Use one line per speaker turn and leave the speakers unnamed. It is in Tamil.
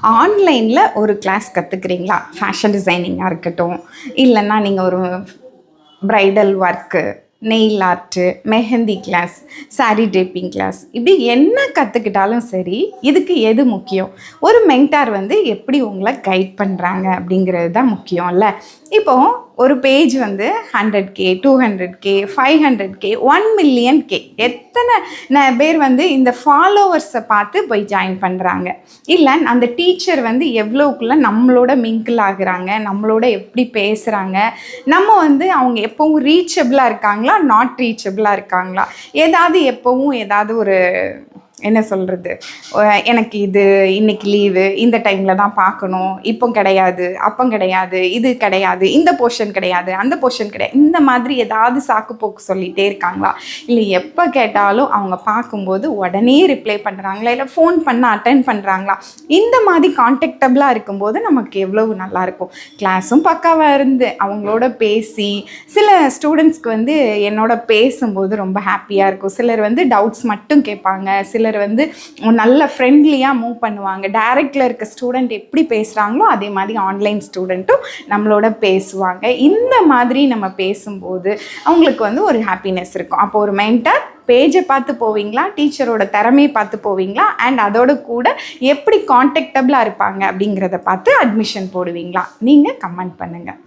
ஆன்லைனில் ஒரு கிளாஸ் கற்றுக்குறீங்களா ஃபேஷன் டிசைனிங்காக இருக்கட்டும். இல்லைன்னா நீங்கள் ஒரு bridal work nail art mehndi class sari taping class இப்படி என்ன கற்றுக்கிட்டாலும் சரி இதுக்கு எது முக்கியம்? ஒரு மென்டார் வந்து எப்படி உங்களை கைட் பண்ணுறாங்க அப்படிங்கிறது தான் முக்கியம்ல. இப்போது ஒரு பேஜ் வந்து hundred K two hundred K five hundred K one million K எத்தனை ந- பேர் வந்து இந்த ஃபாலோவர்ஸை பார்த்து போய் ஜாயின் பண்ணுறாங்க இல்லை அந்த டீச்சர் வந்து எவ்வளோக்குள்ள நம்மளோட மிங்கிள் ஆகுறாங்க நம்மளோட எப்படி பேசுகிறாங்க நம்ம வந்து அவங்க எப்பவும் ரீச்சபிளாக இருக்காங்களா நாட் ரீச்சபிளாக இருக்காங்களா? ஏதாவது எப்பவும் ஏதாவது ஒரு என்ன சொல்கிறது எனக்கு இது இன்னைக்கு லீவு இந்த டைமில் தான் பார்க்கணும். இப்போ கிடையாது அப்போ கிடையாது இது கிடையாது இந்த போர்ஷன் கிடையாது அந்த போர்ஷன் கிடையாது. இந்த மாதிரி ஏதாவது சாக்கு போக்கு சொல்லிகிட்டே இருக்காங்களா? இல்லை எப்போ கேட்டாலும் அவங்க பார்க்கும்போது உடனே ரிப்ளை பண்ணுறாங்களா இல்லை ஃபோன் பண்ண அட்டன் பண்ணுறாங்களா இந்த மாதிரி கான்டாக்டபுளாக இருக்கும்போது நமக்கு எவ்வளவு நல்லாயிருக்கும் கிளாஸும் பக்காவாக இருந்து அவங்களோட பேசி சில ஸ்டூடெண்ட்ஸ்க்கு வந்து என்னோட பேசும்போது ரொம்ப ஹாப்பியாக இருக்கும். சிலர் வந்து டவுட்ஸ் மட்டும் கேட்பாங்க சிலர் வந்து நல்ல ஃப்ரெண்ட்லியாக மூவ் பண்ணுவாங்க. டைரக்டில் இருக்க ஸ்டூடெண்ட் எப்படி பேசுகிறாங்களோ அதே மாதிரி ஆன்லைன் ஸ்டூடெண்ட்டும் நம்மளோட பேசுவாங்க. இந்த மாதிரி நம்ம பேசும்போது அவங்களுக்கு வந்து ஒரு ஹாப்பினஸ் இருக்கும். அப்போ ஒரு மென்டர் பேஜை பார்த்து போவீங்களா? டீச்சரோட திறமையை பார்த்து போவீங்களா? அண்ட் அதோட கூட எப்படி கான்டாக்டபுளாக இருப்பாங்க அப்படிங்கிறத பார்த்து அட்மிஷன் போடுவீங்களா? நீங்கள் கமெண்ட் பண்ணுங்கள்